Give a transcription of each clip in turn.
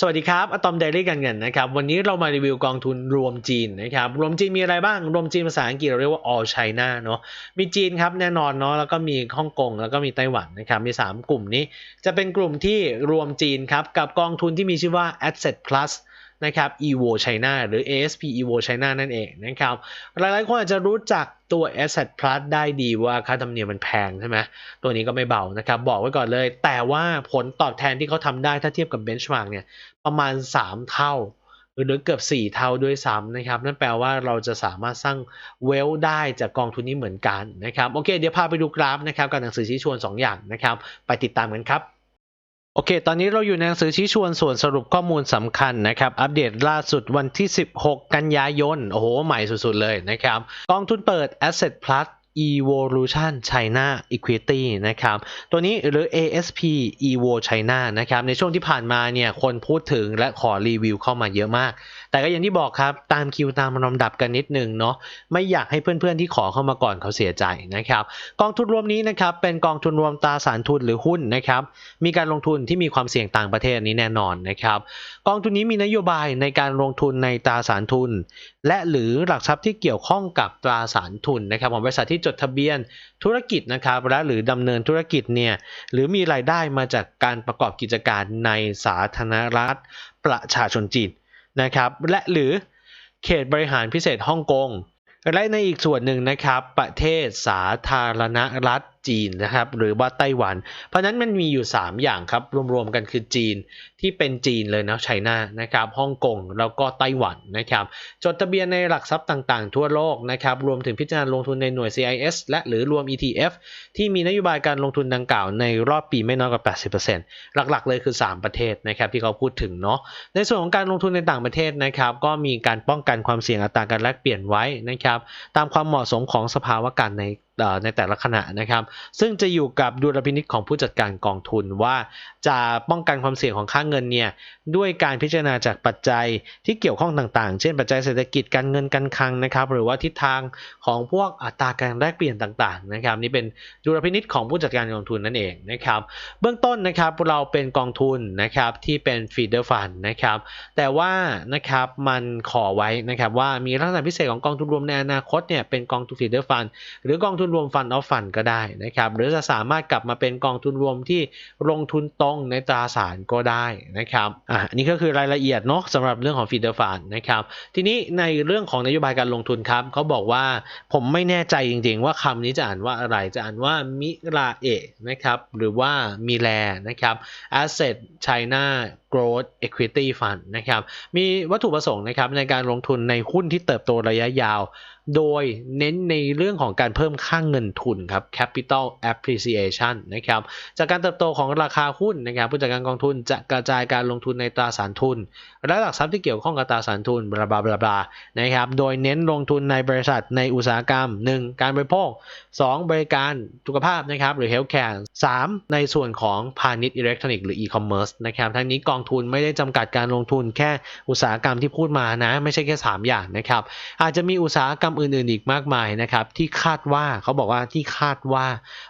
สวัสดีครับอะตอมเดลี่กันเงินนะครับ วันนี้เรามารีวิวกองทุนรวมจีนนะครับ รวมจีนมีอะไรบ้าง รวมจีนภาษาอังกฤษเราเรียกว่า all China เนาะมีจีนครับแน่นอนเนาะแล้วก็มีฮ่องกงแล้วก็มีไต้หวันนะครับ มี 3 กลุ่มนี้ จะเป็นกลุ่มที่รวมจีนครับ กับกองทุนที่มีชื่อว่า Asset Plus นะครับ evo China หรือ asp evo China นั่นเองนะครับ หลายๆคนอาจจะรู้จักตัว asset plus ได้ดีว่าค่าธรรมเนียมมันแพงใช่ไหมตัวนี้ก็ไม่เบานะครับ บอกไว้ก่อนเลย แต่ว่าผลตอบแทนที่เขาทำได้ถ้าเทียบกับ benchmark เนี่ยประมาณ 3 เท่า หรือเกือบ 4 เท่าด้วยซ้ำนะครับ นั่นแปลว่าเราจะสามารถสร้างเวลได้จากกองทุนนี้เหมือนกันนะครับ โอเค เดี๋ยวพาไปดูกราฟนะครับกับหนังสือชี้ชวน 2 อย่างนะครับ ไปติดตามกันครับ โอเค ตอนนี้เราอยู่ในหนังสือชี้ชวนส่วนสรุปข้อมูลสำคัญนะครับ อัปเดตล่าสุดวันที่ 16 กันยายน โอ้โห ใหม่สุดๆเลยนะครับ กองทุนเปิด Asset Plus Evolution China Equity นะครับ ตัวนี้หรือ ASP Evo China นะครับ ในช่วงที่ผ่านมาเนี่ยคนพูดถึงและขอรีวิวเข้ามาเยอะมาก แต่ก็อย่างที่บอกครับ ตามคิวตามลำดับกันนิดนึงเนาะ ไม่อยากให้เพื่อนๆที่ขอเข้ามาก่อนเขาเสียใจนะครับ กองทุนรวมนี้นะครับ เป็นกองทุนรวมตราสารทุนหรือหุ้นนะครับ มีการลงทุนที่มีความเสี่ยงต่างประเทศนี้แน่นอนนะครับ กองทุนนี้มีนโยบายในการลงทุนในตราสารทุน และหรือหลักทรัพย์ที่เกี่ยวข้องกับตราสารทุนนะครับของบริษัทที่จดทะเบียนธุรกิจนะครับและหรือดำเนินธุรกิจเนี่ยหรือมีรายได้มาจากการประกอบกิจการในสาธารณรัฐประชาชนจีนนะครับและหรือเขตบริหารพิเศษฮ่องกงและในอีกส่วนหนึ่งนะครับ ประเทศสาธารณรัฐ จีนนะครับหรือว่าไต้หวัน เพราะนั้นมันมีอยู่ 3 อย่างครับรวมๆกันคือจีนที่เป็นจีนเลยนะไชน่านะครับฮ่องกงแล้วก็ไต้หวันนะครับจดทะเบียนในหลักทรัพย์ต่างๆ ทั่วโลกนะครับรวมถึงพิจารณาลงทุนในหน่วย CIS และหรือรวม ETF ที่มีนโยบายการลงทุนดังกล่าวในรอบปีไม่น้อยกว่า 80%หลักๆ เลยคือ 3 ประเทศนะครับที่เขาพูดถึงเนาะในส่วนของการลงทุนในต่างประเทศนะครับก็มีการป้องกันความเสี่ยงอัตราการแลกเปลี่ยนไว้นะครับตามความเหมาะสมของสภาวะการใน ในแต่ละขณะนะครับ ซึ่งจะอยู่กับดุลพินิจของผู้จัดการกองทุนว่าจะป้องกันความเสี่ยงของค่าเงินเนี่ยด้วยการพิจารณาจากปัจจัยที่เกี่ยวข้องต่างๆ เช่นปัจจัยเศรษฐกิจการเงินการคลังนะครับ หรือว่าทิศทางของพวกอัตราการแลกเปลี่ยนต่างๆนะครับนี่เป็นดุลพินิจของผู้จัดการกองทุนนั่นเองนะครับ เบื้องต้นนะครับเราเป็นกองทุนนะครับที่เป็นฟีเดอร์ฟันนะครับ แต่ว่านะครับมันขอไว้นะครับว่ามีลักษณะพิเศษของกองทุนรวมในอนาคตเนี่ยเป็นกองทุนฟีเดอร์ฟันหรือกองทุนุนรวมฟันออฟฟันก็ได้นะครับ หรือจะสามารถกลับมาเป็นกองทุนรวมที่ลงทุนตรงในตราสารก็ได้นะครับอะอันนี้ก็คือรายละเอียดเนาะสำหรับเรื่องของฟีเดอร์ฟันนะครับ ทีนี้ในเรื่องของนโยบายการลงทุนครับเขาบอกว่าผมไม่แน่ใจจริงๆ ว่าคำนี้จะอ่านว่าอะไรจะอ่านว่ามิราเอะนะครับหรือว่ามีแลนะครับ Asset China Growth Equity Fund นะครับ มีวัตถุประสงค์นะครับในการลงทุนในหุ้นที่เติบโตระยะยาว โดยเน้นในเรื่องของการเพิ่มค่างเงินทุนครับ capital appreciation นะครับ จากการเติบโตของราคาหุ้นนะครับผู้จัดการกองทุนจะกระจายการลงทุนในตราสารทุน และหลักทรัพย์ที่เกี่ยวข้องกับตราสารทุนบลาบลาบลาบลานะครับ โดยเน้นลงทุนในบริษัทในอุตสาหกรรม 1. การบริโภค 2. บริการสุขภาพนะครับหรือ healthcare 3. ในส่วนของพาณิชย์อิเล็กทรอนิกส์หรือ e-commerce นะครับ ทั้งนี้กองทุนไม่ได้จำกัดการลงทุนแค่อุตสาหกรรมที่พูดมานะ ไม่ใช่แค่ 3 อย่างนะครับ อาจจะมีอุตสาหกรรมอื่นๆอีกมากมายนะครับที่คาดว่าเขาบอกว่าที่คาดว่า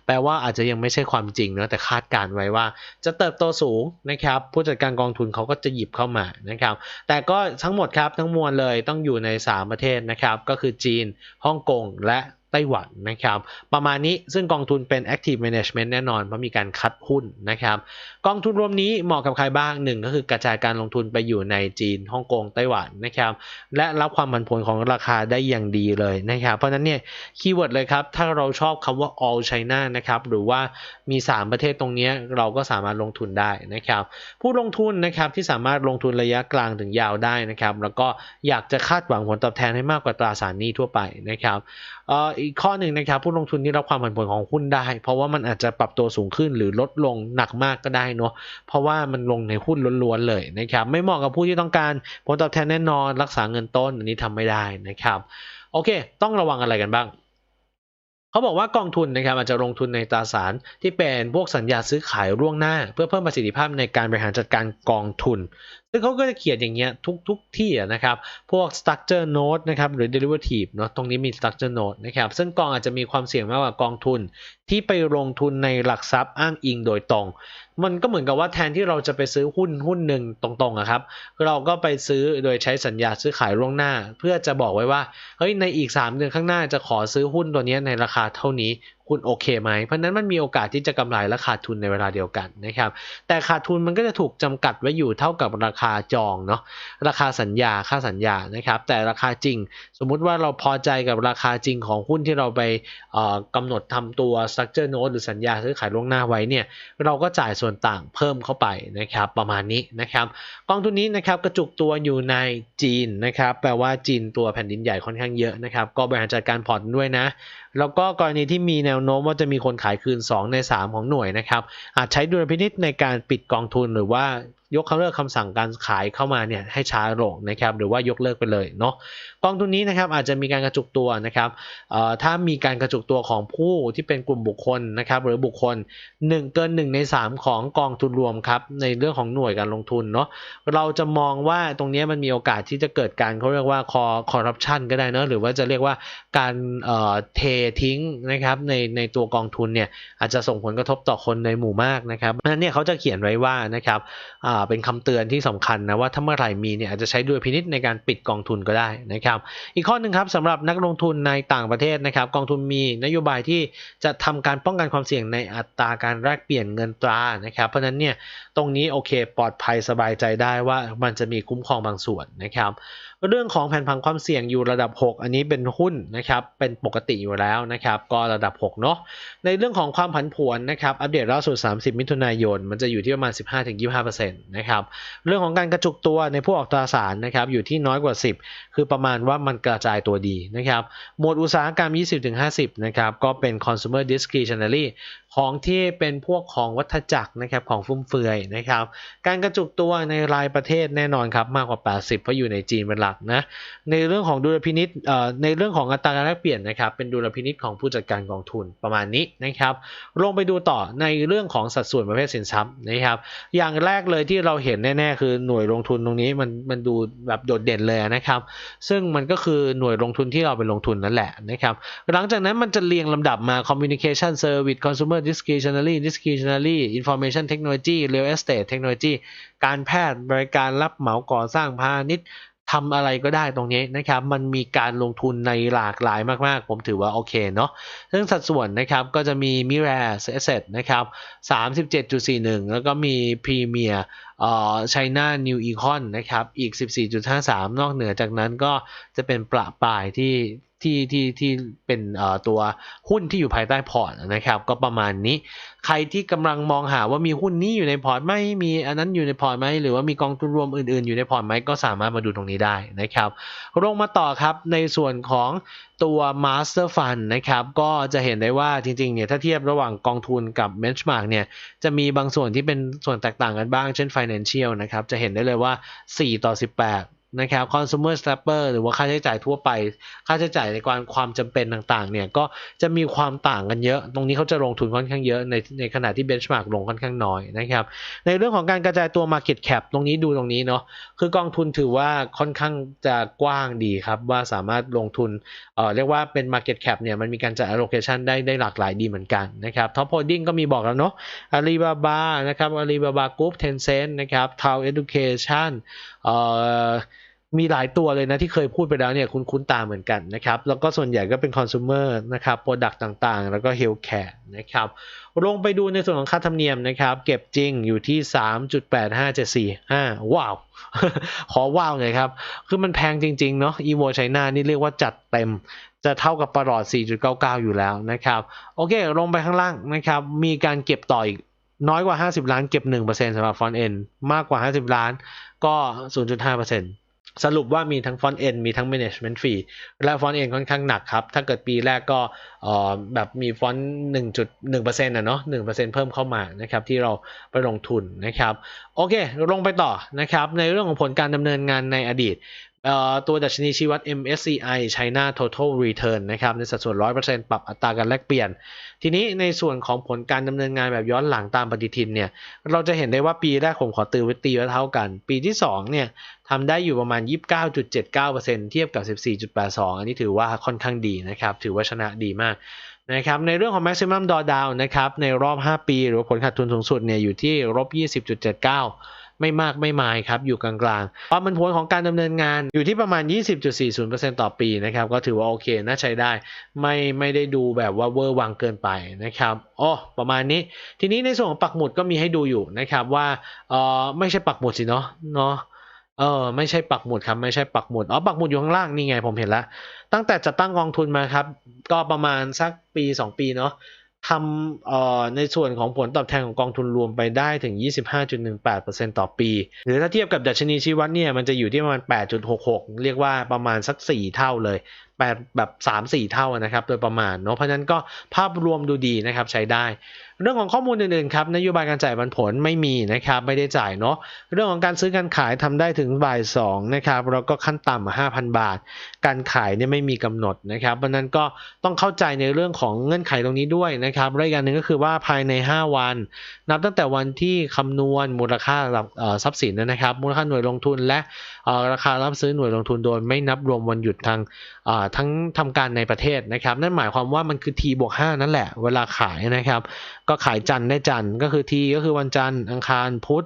แปลว่าอาจจะยังไม่ใช่ความจริงนะแต่คาดการไว้ว่า จะเติบโตสูงนะครับผู้จัดการกองทุนเขาก็จะหยิบเข้ามานะครับแต่ก็ทั้งหมดครับทั้งมวลเลยต้องอยู่ใน 3 ประเทศนะครับก็คือจีนฮ่องกงและ ไต้หวันนะครับ ประมาณนี้ซึ่งกองทุนเป็น active management แน่นอน เพราะมีการคัดหุ้นนะครับ กองทุนรวมนี้เหมาะกับใครบ้างหนึ่งก็คือกระจายการลงทุนไปอยู่ในจีนฮ่องกงไต้หวันนะครับ และรับความผันผวนของราคาได้อย่างดีเลยนะครับ เพราะนั้นเนี่ยคีย์เวิร์ดเลยครับ ถ้าเราชอบคำว่า all China นะครับ หรือว่ามี 3 ประเทศตรงนี้เราก็สามารถลงทุนได้นะครับ ผู้ลงทุนนะครับที่สามารถลงทุนระยะกลางถึงยาวได้นะครับ แล้วก็อยากจะคาดหวังผลตอบแทนให้มากกว่าตราสารหนี้ทั่วไปนะครับอีกข้อหนึ่งนะครับผู้ลงทุนที่รับความผันผวนของหุ้นได้ เพราะว่ามันอาจจะปรับตัวสูงขึ้นหรือลดลงหนักมากก็ได้เนาะเพราะว่ามันลงในหุ้นล้วนๆเลยนะครับไม่เหมาะกับผู้ที่ต้องการผลตอบแทนแน่นอนรักษาเงินต้นอันนี้ทำไม่ได้นะครับโอเค ต้องระวังอะไรกันบ้างเขาบอกว่ากองทุนนะครับอาจจะลงทุนในตราสารที่เป็นพวกสัญญาซื้อขายร่วงหน้า เพื่อเพิ่มประสิทธิภาพในการบริหารจัดการกองทุน ซึ่งเขาก็จะเขียนอย่างเงี้ยทุกทุกที่นะครับ พวก structure note นะครับหรือ derivative เนาะตรงนี้มี structure note นะครับ ซึ่งกองอาจจะมีความเสี่ยงมากกว่ากองทุน ที่ไปลงทุนในหลักทรัพย์อ้างอิงโดยตรง มันก็เหมือนกับว่าแทนที่เราจะไปซื้อหุ้นหุ้นหนึ่งตรงๆอะครับ เราก็ไปซื้อโดยใช้สัญญาซื้อขายล่วงหน้า เพื่อจะบอกไว้ว่าเฮ้ยในอีก 3 เดือนข้างหน้าจะขอซื้อหุ้นตัวนี้ในราคาเท่านี้คุณโอเคไหม เพราะนั้นมันมีโอกาสที่จะกำไรและขาดทุนในเวลาเดียวกันนะครับ แต่ขาดทุนมันก็จะถูกจำกัดไว้อยู่เท่ากับราคาจองเนาะ ราคาสัญญา ค่าสัญญา นะครับ แต่ราคาจริง สมมุติว่าเราพอใจกับราคาจริงของหุ้นที่เราไปเอ่อกำหนดทำตัว structure note หรือสัญญาซื้อขายล่วงหน้าไว้เนี่ย เราก็จ่ายส่วนต่างเพิ่มเข้าไปนะครับ ประมาณนี้นะครับ กองทุนนี้นะครับกระจุกตัวอยู่ในจีนนะครับ แปลว่าจีนตัวแผ่นดินใหญ่ค่อนข้างเยอะนะครับ ก็บริหารจัดการพอร์ตด้วยนะ แล้วก็กรณีที่มีแนววโน้มว่าจะมีคนขายคืน 2 ใน 3 ของหน่วยนะครับ อาจใช้ดุลพินิษในการปิดกองทุนหรือว่ายกคำเลิกคำสั่งการขายเข้ามาเนี่ยให้ช้าลงนะครับหรือว่ายกเลิกไปเลยเนาะกองทุนนี้นะครับอาจจะมีการกระจุกตัวนะครับถ้ามีการกระจุกตัวของผู้ที่เป็นกลุ่มบุคคลนะครับหรือบุคคล 1 เกิน 1 ใน 3 ของกองทุนรวมครับในเรื่องของหน่วยการลงทุนเนาะเราจะมองว่าตรงนี้มันมีโอกาสที่จะเกิดการเขาเรียกว่าคอคอร์รัปชันก็ได้เนอะหรือว่าจะเรียกว่าการเททิ้งนะครับในในตัวกองทุนเนี่ยอาจจะส่งผลกระทบต่อคนในหมู่มากนะครับเพราะฉะนั้นเนี่ยเขาจะเขียนไว้ว่านะครับเป็นคำเตือนที่สำคัญนะว่าถ้าเมื่อไหร่มีเนี่ยอาจจะใช้ด้วยพินิษในการปิดกองทุนก็ได้นะครับ อีกข้อหนึ่งครับสำหรับนักลงทุนในต่างประเทศนะครับ กองทุนมีนโยบายที่จะทำการป้องกันความเสี่ยงในอัตราการแลกเปลี่ยนเงินตรานะครับ เพราะฉะนั้นเนี่ยตรงนี้โอเคปลอดภัยสบายใจได้ว่ามันจะมีคุ้มครองบางส่วนนะครับ เรื่องของแผนผังความเสี่ยงอยู่ระดับ 6 อันนี้เป็นหุ้นนะครับเป็นปกติอยู่แล้วนะครับก็ระดับ 6 เนาะในเรื่องของความผันผวนนะครับอัปเดตล่าสุด 30 มิถุนายน มันจะอยู่ที่ประมาณ 15-25%นะครับเรื่องของการกระจุกตัวในพวกอัตราสารนะครับอยู่ที่น้อยกว่า 10 คือประมาณว่ามันกระจายตัวดีนะครับหมวดอุตสาหกรรม 20-50นะครับก็เป็น consumer discretionary ของที่เป็นพวกของวัฏจักรนะครับของฟุ่มเฟือยนะครับการกระจุกตัวในรายประเทศแน่นอนครับมากกว่า 80 เพราะอยู่ในจีนเป็นหลักนะในเรื่องของดุลพินิษในเรื่องของอัตราการแลกเปลี่ยนนะครับเป็นดุลพินิษของผู้จัดการกองทุนประมาณนี้นะครับลงไปดูต่อในเรื่องของสัดส่วนประเภทสินทรัพย์นะครับ อย่างแรกเลยที่เราเห็นแน่ๆ คือหน่วยลงทุนตรงนี้มันมันดูแบบโดดเด่นเลยนะครับ ซึ่งมันก็คือหน่วยลงทุนที่เราไปลงทุนนั่นแหละนะครับหลังจากนั้นมันจะเรียงลำดับมา communication service consumer discretionary discretionary information technology real estate technology การแพทย์บริการรับเหมาก่อสร้างพาณิชย์ ทำอะไรก็ได้ตรงนี้นะครับ มันมีการลงทุนในหลากหลายมาก ๆ ผมถือว่าโอเคเนาะซึ่งสัดส่วนนะครับก็จะมี Mirror Asset นะครับ37.41 แล้วก็มี Premier เอ่อ China New Econ นะครับ อีก 14.53 นอกเหนือจากนั้นก็จะเป็นประปายที่ ที่ที่ที่เป็นตัวหุ้นที่อยู่ภายใต้พอร์ตนะครับ ก็ประมาณนี้ ใครที่กำลังมองหาว่ามีหุ้นนี้อยู่ในพอร์ตไหมมีอันนั้นอยู่ในพอร์ตไหมหรือว่ามีกองทุนรวมอื่นๆ อยู่ในพอร์ตไหมก็สามารถมาดูตรงนี้ได้นะครับลงมาต่อครับในส่วนของตัว Master Fund นะครับก็จะเห็นได้ว่าจริงๆเนี่ยถ้าเทียบระหว่างกองทุนกับ Benchmark เนี่ยจะมีบางส่วนที่เป็นส่วนแตกต่างกันบ้างเช่น Financial นะครับจะเห็นได้เลยว่า 4 ต่อ 18 นะครับ consumer stapler หรือว่าค่าใช้จ่ายทั่วไป ค่าใช้จ่ายในการความจำเป็นต่างๆ เนี่ยก็จะมีความต่างกันเยอะ ตรงนี้เขาจะลงทุนค่อนข้างเยอะในในขณะที่ benchmark ลงค่อนข้างน้อยนะครับ ในเรื่องของการกระจายตัว market cap ตรงนี้ดูตรงนี้เนาะ คือกองทุนถือว่าค่อนข้างจะกว้างดีครับ ว่าสามารถลงทุน เอ่อเรียกว่าเป็น market cap เนี่ยมันมีการจัด allocation ได้ได้หลากหลายดีเหมือนกันนะครับ top holding ก็มีบอกแล้วเนาะ Alibaba นะครับ Alibaba Group Tencent นะครับ Tao Education เอ่อ มีหลายตัวเลยนะที่เคยพูดไปแล้วเนี่ยคุ้นคุ้นตาเหมือนกันนะครับ แล้วก็ส่วนใหญ่ก็เป็น consumer นะครับ product ต่างๆ แล้วก็ healthcare นะครับ ลงไปดูในส่วนของค่าธรรมเนียมนะครับ เก็บจริงอยู่ที่ 3.85745 ว้าว ขอว้าวหน่อยครับ คือมันแพงจริง ๆ เนาะ evo China นี่เรียกว่าจัดเต็ม จะเท่ากับประหลอด 4.99 อยู่แล้วนะครับ โอเค ลงไปข้างล่างนะครับ มีการเก็บต่ออีกน้อยกว่า 50 ล้านเก็บ 1%สำหรับฟอนต์เอ็นมากกว่า 50 ล้านก็ 0.5% สรุปว่ามีทั้งฟอนต์เอ็นมีทั้ง management fee และฟอนต์เอ็นค่อนข้างหนักครับ ถ้าเกิดปีแรกก็แบบมีฟอนต์หนึ่งจุดหนึ่งเปอร์เซ็นต์นะเนาะหนึ่งเปอร์เซ็นต์เพิ่มเข้ามานะครับที่เราไปลงทุนนะครับ โอเค ลงไปต่อนะครับ ในเรื่องของผลการดำเนินงานในอดีต ตัวดัชนีชี้วัด MSCI China Total Return นะครับในสัดส่วน 100%ปรับอัตราการแลกเปลี่ยน ทีนี้ในส่วนของผลการดำเนินงานแบบย้อนหลังตามปฏิทินเนี่ย เราจะเห็นได้ว่าปีแรกผมขอตือไว้ตีไว้เท่ากัน ปีที่ 2 เนี่ยทำได้อยู่ประมาณ 29.79%เทียบกับ 14.82 อันนี้ถือว่าค่อนข้างดีนะครับ ถือว่าชนะดีมากนะครับในเรื่องของ maximum drawdown นะครับในรอบ 5 ปี หรือผลขาดทุนสูงสุดเนี่ยอยู่ที่ลบ20.79 ไม่มากไม่มายครับ อยู่กลางๆความมันผลของการดำเนินงานอยู่ที่ประมาณ 20.40%ต่อปีนะครับ ก็ถือว่าโอเค น่าใช้ได้ ไม่ไม่ได้ดูแบบว่าเวอร์วังเกินไปนะครับอ๋อประมาณนี้ ทีนี้ในส่วนของปักหมุดก็มีให้ดูอยู่นะครับว่าเออไม่ใช่ปักหมุดสิเนาะเนาะเออไม่ใช่ปักหมุดครับไม่ใช่ปักหมุดอ๋อปักหมุดอยู่ข้างล่างนี่ไงผมเห็นแล้ว ตั้งแต่จัดตั้งกองทุนมาครับ ก็ประมาณสักปี 2 ปีเนาะ ทำในส่วนของผลตอบแทนของกองทุนรวมไปได้ถึง 25.18%ต่อปี หรือถ้าเทียบกับดัชนีชี้วัดเนี่ยมันจะอยู่ที่ประมาณ 8.66 เรียกว่าประมาณสัก 4 เท่าเลย แปดแบบสามสี่เท่านะครับ โดยประมาณเนาะเพราะฉะนั้นก็ภาพรวมดูดีนะครับใช้ได้ เรื่องของข้อมูลอื่นๆครับนโยบายการจ่ายปันผลไม่มีนะครับไม่ได้จ่ายเนาะเรื่องของการซื้อการขายทำได้ถึงบ่ายสองนะครับแล้วก็ขั้นต่ำห้าพันบาท การขายเนี่ยไม่มีกำหนดนะครับเพราะฉะนั้นก็ต้องเข้าใจในเรื่องของเงื่อนไขตรงนี้ด้วยนะครับและอีกอย่างหนึ่งก็คือว่าภายใน 5 วัน นับตั้งแต่วันที่คำนวณมูลค่าทรัพย์สินนะครับ มูลค่าหน่วยลงทุนและ ราคารับซื้อหน่วยลงทุนโดยไม่นับรวมวันหยุดทางทั้งทำการในประเทศนะครับ นั่นหมายความว่ามันคือ T บวก5นั่นแหละ เวลาขายนะครับ ก็ขายจันทร์ได้จันทร์ก็คือ T ก็คือวันจันทร์อังคารพุธ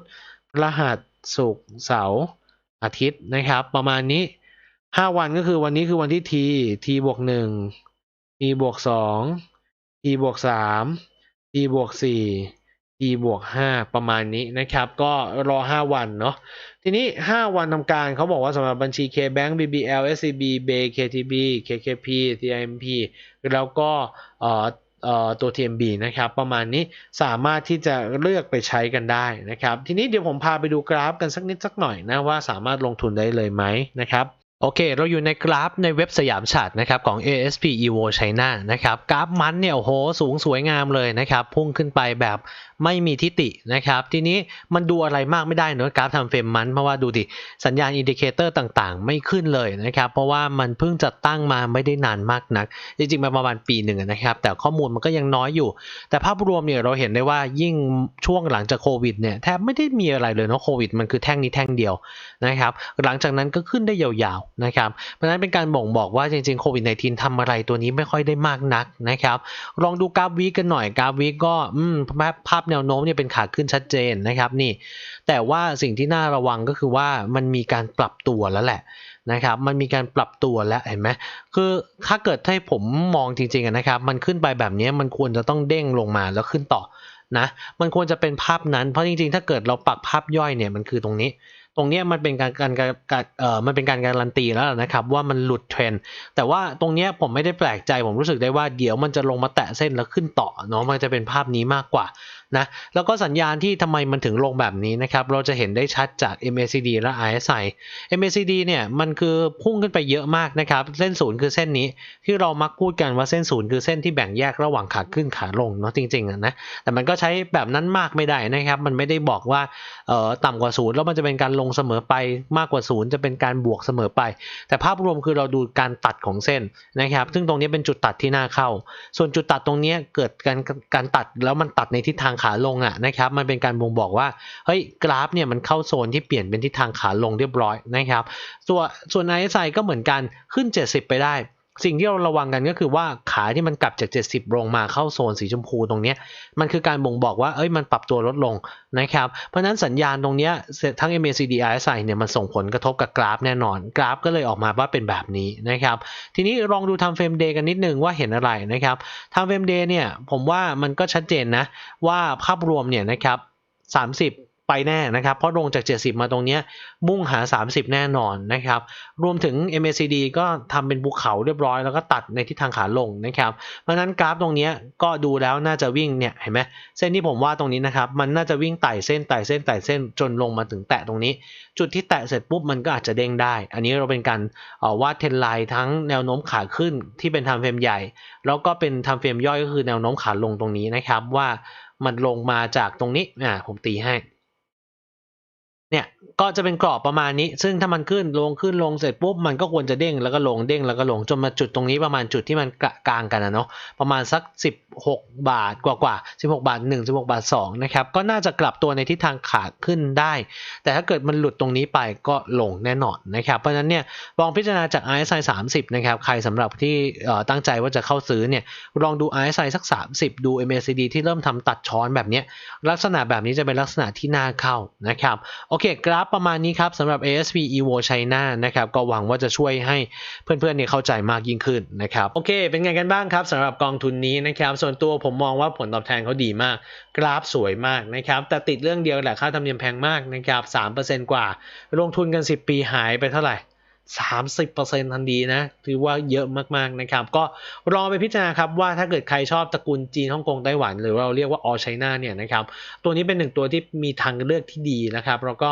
รหัสศุกร์เสาร์อาทิตย์นะครับ ประมาณนี้ 5 วันก็คือวันนี้คือวันที่ T T บวก1 T บวก2 T บวก3 T บวก4 T บวก5ประมาณนี้นะครับ ก็รอ 5 วันเนาะทีนี้ 5 วันทำการเขาบอกว่าสำหรับบัญชี KBank BBL SCB Bay KTB KKP TIMP แล้วก็เอ่อเอ่อตัว TMB นะครับ ประมาณนี้สามารถที่จะเลือกไปใช้กันได้นะครับ ทีนี้เดี๋ยวผมพาไปดูกราฟกันสักนิดสักหน่อยนะว่าสามารถลงทุนได้เลยไหมนะครับ โอเค เราอยู่ในกราฟในเว็บสยามฉาดนะครับของ ASP Evo China นะครับ กราฟมันเนี่ยโหสูงสวยงามเลยนะครับ พุ่งขึ้นไปแบบไม่มีทิตินะครับ ทีนี้มันดูอะไรมากไม่ได้เนอะกราฟทำเฟรมมันเพราะว่าดูดิ สัญญาณอินดิเคเตอร์ต่างๆ ไม่ขึ้นเลยนะครับ เพราะว่ามันเพิ่งจัดตั้งมาไม่ได้นานมากนัก จริงๆมาประมาณปีหนึ่งนะครับ แต่ข้อมูลมันก็ยังน้อยอยู่ แต่ภาพรวมเนี่ยเราเห็นได้ว่ายิ่งช่วงหลังจากโควิดเนี่ยแทบไม่ได้มีอะไรเลยเนาะโควิดมันคือแท่งนี้แท่งเดียวนะครับหลังจากนั้นก็ขึ้นได้ยาวนะครับ เพราะฉะนั้นเป็นการบ่งบอกว่าจริงๆโควิดในทีนทำอะไรตัวนี้ไม่ค่อยได้มากนักนะครับ ลองดูกราฟวีกันหน่อยกราฟวีก็ภาพแนวโน้มเนี่ยเป็นขาขึ้นชัดเจนนะครับนี่ แต่ว่าสิ่งที่น่าระวังก็คือว่ามันมีการปรับตัวแล้วแหละนะครับ มันมีการปรับตัวแล้วเห็นไหมคือถ้าเกิดให้ผมมองจริงๆนะครับ มันขึ้นไปแบบนี้มันควรจะต้องเด้งลงมาแล้วขึ้นต่อนะ มันควรจะเป็นภาพนั้น เพราะจริงๆ ถ้าเกิดเราปักภาพย่อยเนี่ยมันคือตรงนี้ ตรงนี้มันเป็นการการการเอ่อมันเป็นการการันตีแล้วนะครับ ว่ามันหลุดเทรนแต่ว่าตรงนี้ผมไม่ได้แปลกใจผมรู้สึกได้ว่าเดี๋ยวมันจะลงมาแตะเส้นแล้วขึ้นต่อเนาะมันจะเป็นภาพนี้มากกว่า นะแล้วก็สัญญาณที่ทำไมมันถึงลงแบบนี้นะครับ เราจะเห็นได้ชัดจาก MACD และ RSI MACD เนี่ยมันคือพุ่งขึ้นไปเยอะมากนะครับ เส้นศูนย์คือเส้นนี้ที่เรามักพูดกันว่าเส้นศูนย์คือเส้นที่แบ่งแยกระหว่างขาขึ้นขาลงเนาะจริงๆนะแต่มันก็ใช้แบบนั้นมากไม่ได้นะครับ มันไม่ได้บอกว่าเอ่อต่ำกว่าศูนย์แล้วมันจะเป็นการลงเสมอไปมากกว่าศูนย์จะเป็นการบวกเสมอไป แต่ภาพรวมคือเราดูการตัดของเส้นนะครับ ซึ่งตรงนี้เป็นจุดตัดที่น่าเข้า ส่วนจุดตัดตรงนี้เกิดการการตัดแล้วมันตัดในทิศทางขาลงอะนะครับมันเป็นการบ่งบอกว่าเฮ้ยกราฟเนี่ยมันเข้าโซนที่เปลี่ยนเป็นทิศทางขาลงเรียบร้อยนะครับส่วนส่วน RSI ก็เหมือนกันขึ้น 70 ไปได้ สิ่งที่เราระวังกันก็คือว่าขาที่มันกลับจาก 70 ลงมาเข้าโซนสีชมพูตรงนี้ มันคือการบ่งบอกว่าเอ้ยมันปรับตัวลดลงนะครับ เพราะฉะนั้นสัญญาณตรงนี้ทั้ง MACD RSI เนี่ยมันส่งผลกระทบกับกราฟแน่นอน กราฟก็เลยออกมาว่าเป็นแบบนี้นะครับ ทีนี้ลองดูทำเฟรมเดย์กันนิดนึงว่าเห็นอะไรนะครับทำเฟรมเดย์เนี่ยผมว่ามันก็ชัดเจนนะว่าภาพรวมเนี่ยนะครับ30 ไปแน่นะครับ เพราะลงจาก 70 มาตรงนี้มุ่งหา 30 แน่นอนนะครับ รวมถึง MACD ก็ทำเป็นภูเขาเรียบร้อยแล้วก็ตัดในทิศทางขาลงนะครับ เพราะนั้นกราฟตรงนี้ก็ดูแล้วน่าจะวิ่งเนี่ยเห็นไหมเส้นที่ผมว่าตรงนี้นะครับมันน่าจะวิ่งไต่เส้นไต่เส้นไต่เส้นจนลงมาถึงแตะตรงนี้ จุดที่แตะเสร็จปุ๊บมันก็อาจจะเด้งได้ อันนี้เราเป็นการวาดเทรนไลน์ทั้งแนวโน้มขาขึ้นที่เป็นทำเฟรมใหญ่ แล้วก็เป็นทำเฟรมย่อยก็คือแนวโน้มขาลงตรงนี้นะครับว่ามันลงมาจากตรงนี้อ่าผมตีให้ เนี่ยก็จะเป็นกรอบประมาณนี้ ซึ่งถ้ามันขึ้นลงขึ้นลงเสร็จปุ๊บมันก็ควรจะเด้งแล้วก็ลงเด้งแล้วก็ลงจนมาจุดตรงนี้ประมาณจุดที่มันกลางกันนะเนาะประมาณสัก 16 บาทกว่ากว่าๆ16 บาท 1 16 บาท2นะครับก็น่าจะกลับตัวในทิศทางขาขึ้นได้ แต่ถ้าเกิดมันหลุดตรงนี้ไปก็ลงแน่นอนนะครับเพราะฉะนั้นเนี่ยลองพิจารณาจาก RSI 30นะครับใครสำหรับที่ตั้งใจว่าจะเข้าซื้อเนี่ยลองดู RSI สัก 30 ดู MACD ที่เริ่มทำตัดช้อนแบบนี้ลักษณะแบบนี้จะเป็นลักษณะที่น่าเข้านะครับโอเคกราฟประมาณนี้ครับสำหรับ ASV Evo China นะครับก็หวังว่าจะช่วยให้เพื่อนๆเนี่ยเข้าใจมากยิ่งขึ้นนะครับโอเค เป็นไงกันบ้างครับสำหรับกองทุนนี้นะครับส่วนตัวผมมองว่าผลตอบแทนเขาดีมาก กราฟสวยมากนะครับแต่ติดเรื่องเดียวแหละค่าธรรมเนียมแพงมากนะครับ3%กว่าลงทุนกัน 10 ปีหายไปเท่าไหร่ 30%ทันทีนะถือว่าเยอะมากๆนะครับ ก็ลองไปพิจารณาครับว่าถ้าเกิดใครชอบตระกูลจีนฮ่องกงไต้หวัน หรือเราเรียกว่า all China เนี่ยนะครับ ตัวนี้เป็นหนึ่งตัวที่มีทางเลือกที่ดีนะครับแล้วก็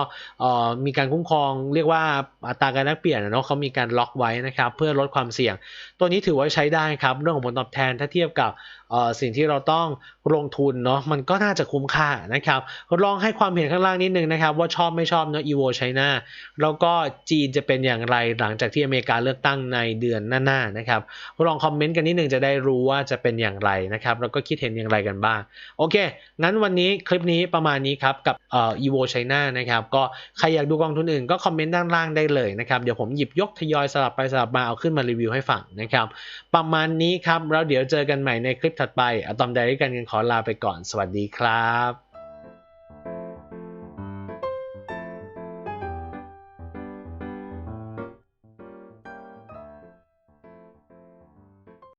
มีการคุ้มครองเรียกว่าอัตราการแลกเปลี่ยนเนาะเขามีการล็อกไว้นะครับ เพื่อลดความเสี่ยง ตัวนี้ถือว่าใช้ได้ครับ เรื่องของผลตอบแทนถ้าเทียบกับสิ่งที่เราต้องลงทุนเนาะมันก็น่าจะคุ้มค่านะครับลองให้ความเห็นข้างล่างนิดนึงนะครับ ว่าชอบไม่ชอบเนาะ evo China แล้วก็จีนจะเป็นอย่างไรหลังจากที่อเมริกาเลือกตั้งในเดือนหน้าๆนะครับลองคอมเมนต์กันนิดนึงจะได้รู้ว่าจะเป็นอย่างไรนะครับแล้วก็คิดเห็นอย่างไรกันบ้าง โอเค งั้นวันนี้คลิปนี้ประมาณนี้ครับ กับเอ่อ evo China นะครับก็ใครอยากดูกองทุนอื่นก็คอมเมนต์ด้านล่างได้เลยนะครับเดี๋ยวผมหยิบยกทยอยสลับไปสลับมาเอาขึ้นมารีวิวให้ฟังนะครับประมาณนี้ครับแล้วเดี๋ยวเจอกันใหม่ในคลิปปถัดไปอะตอมไดรี่กันกันขอลาไปก่อนสวัสดีครับ